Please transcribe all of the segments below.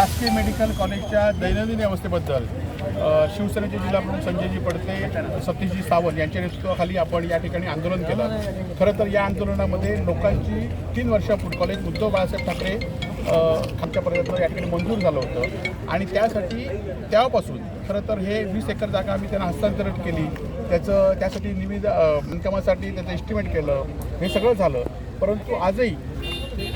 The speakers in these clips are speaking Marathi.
शासकीय मेडिकल कॉलेजच्या दैनंदिन व्यवस्थेबद्दल शिवसेनेचे शिवसेनेचे जिल्हाप्रमुख संजयजी पडते सतीशजी सावंत यांच्या नेतृत्वाखाली आपण या ठिकाणी आंदोलन केलं. खरं तर या आंदोलनामध्ये लोकांची तीन वर्षापूर्वी कॉलेज उद्धव बाळासाहेब ठाकरे आमच्या खालच्यापर्यंत या ठिकाणी मंजूर झालं होतं. आणि त्यासाठी त्यापासून खरं तर हे वीस एकर जागा आम्ही त्यांना हस्तांतरित केली. त्याचं त्यासाठी निविदा इन्कमासाठी त्याचं एस्टिमेट केलं. हे सगळं झालं. परंतु आजही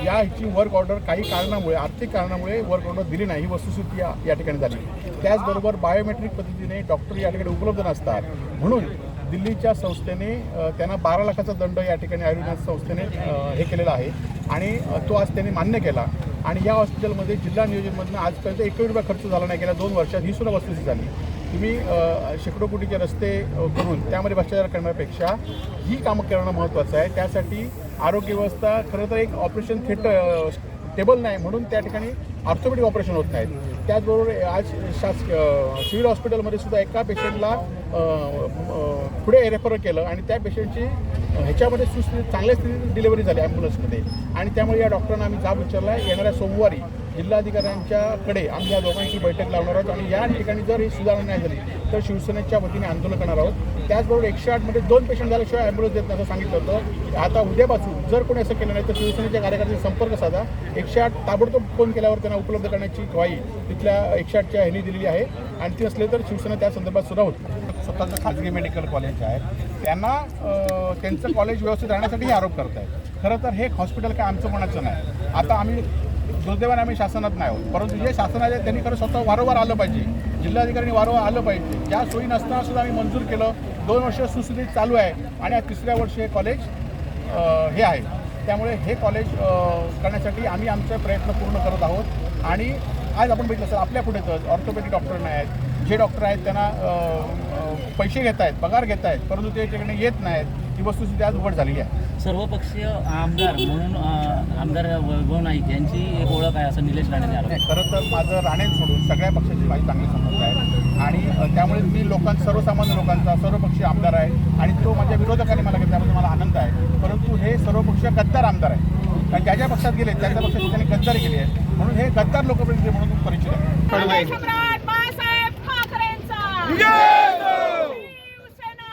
या ह्याची वर्क ऑर्डर काही कारणामुळे आर्थिक कारणामुळे वर्क ऑर्डर दिली नाही ही वस्तुस्थिती या या ठिकाणी झाली. त्याचबरोबर बायोमेट्रिक पद्धतीने डॉक्टर या ठिकाणी उपलब्ध नसतात. म्हणून दिल्लीच्या संस्थेने त्यांना बारा लाखाचा दंड या ठिकाणी आयुर्वेद संस्थेने हे केलेला आहे. आणि तो आज त्यांनी मान्य केला. आणि या हॉस्पिटलमध्ये जिल्हा नियोजनमधनं आजपर्यंत एकही रुपया खर्च झाला नाही गेल्या दोन वर्षात ही सुद्धा वस्तुस्थिती झाली. तुम्ही शेकडो कोटीचे रस्ते करून त्यामध्ये भ्रष्टाचार करण्यापेक्षा ही कामं करणं महत्त्वाचं आहे. त्यासाठी आरोग्य व्यवस्था खरं तर एक ऑपरेशन थिएटर टेबल नाही म्हणून त्या ठिकाणी ऑर्थोपेडिक ऑपरेशन होत नाहीत. त्याचबरोबर आज शासकीय सिव्हिल हॉस्पिटलमध्ये सुद्धा एका पेशंटला पुढे रेफर केलं आणि त्या पेशंटची ह्याच्यामध्ये सुस्थिती चांगल्या स्थितीत डिलिव्हरी झाली ॲम्ब्युलन्समध्ये आणि त्यामुळे या डॉक्टरांना आम्ही जाब विचारला येणाऱ्या सोमवारी जिल्हाधिकाऱ्यांच्याकडे आम्ही या दोघांची बैठक लावणार आहोत आणि या ठिकाणी जर ही सुधारणा नाही झाली तर शिवसेनेच्या वतीने आंदोलन करणार आहोत. त्याचबरोबर एकशे आठमध्ये दोन पेशंट झाल्याशिवाय ॲम्ब्युलन्स देत नाही असं सांगितलं होतं. आता उद्यापासून जर कोणी असं केलं नाही तर शिवसेनेच्या कार्यकर्त्यांशी संपर्क साधा. एकशे आठ ताबडतोब फोन केल्यावर त्यांना उपलब्ध करण्याची ग्वाही तिथल्या एकशे आठच्या ह्यांनी दिलेली आहे. आणि ती असले तर शिवसेना त्या संदर्भात सुद्धा होती. स्वतःचं खाजगी मेडिकल कॉलेज आहे. त्यांना त्यांचं कॉलेज व्यवस्थित राहण्यासाठी हे आरोप करत आहेत खरं तर हे हॉस्पिटल काय आमचं कोणाचं नाही. आता आम्ही दुर्दैवाने आम्ही शासनात नाही आहोत. परंतु जे शासन आहे त्यांनी खरं स्वतः वारंवार आलं पाहिजे. जिल्हाधिकाऱ्यांनी वारंवार आलं पाहिजे. ज्या सोयी नसताना सुद्धा आम्ही मंजूर केलं. दोन वर्ष सुस्थितीत चालू आहे आणि तिसऱ्या वर्षी हे कॉलेज हे आहे. त्यामुळे हे कॉलेज करण्यासाठी आम्ही आमचे प्रयत्न पूर्ण करत आहोत. आणि आज आपण बघितलं सर आपल्या पुढेच ऑर्थोपेडिक डॉक्टर नाही आहेत. जे डॉक्टर आहेत त्यांना पैसे घेत आहेत पगार घेत आहेत. परंतु ते त्याच्याकडे येत नाहीत. ही वस्तुस्थिती आज उघड झाली आहे. सर्वपक्षीय आमदार म्हणून आमदार वैभव नाईक यांची एक ओळख आहे असं निलेश राणेने आरोप नाही खरं तर माझं राणे सोडून सगळ्या पक्षाची माझी चांगली संबंध आहे. आणि त्यामुळे मी लोकां सर्वसामान्य लोकांचा सर्वपक्षीय आमदार आहे. आणि तो माझ्या विरोधकांनी मला घेतला त्याबद्दल मला आनंद आहे. परंतु हे सर्वपक्षीय गद्दार आमदार आहे. कारण ज्या ज्या पक्षात गेले त्या त्या पक्षाची त्यांनी गद्दारी केली आहे. म्हणून हे गद्दार लोकप्रतिनिधी म्हणून परिचित आहे सम्राट बाळासाहेब ठाकरेंचा शिवसेना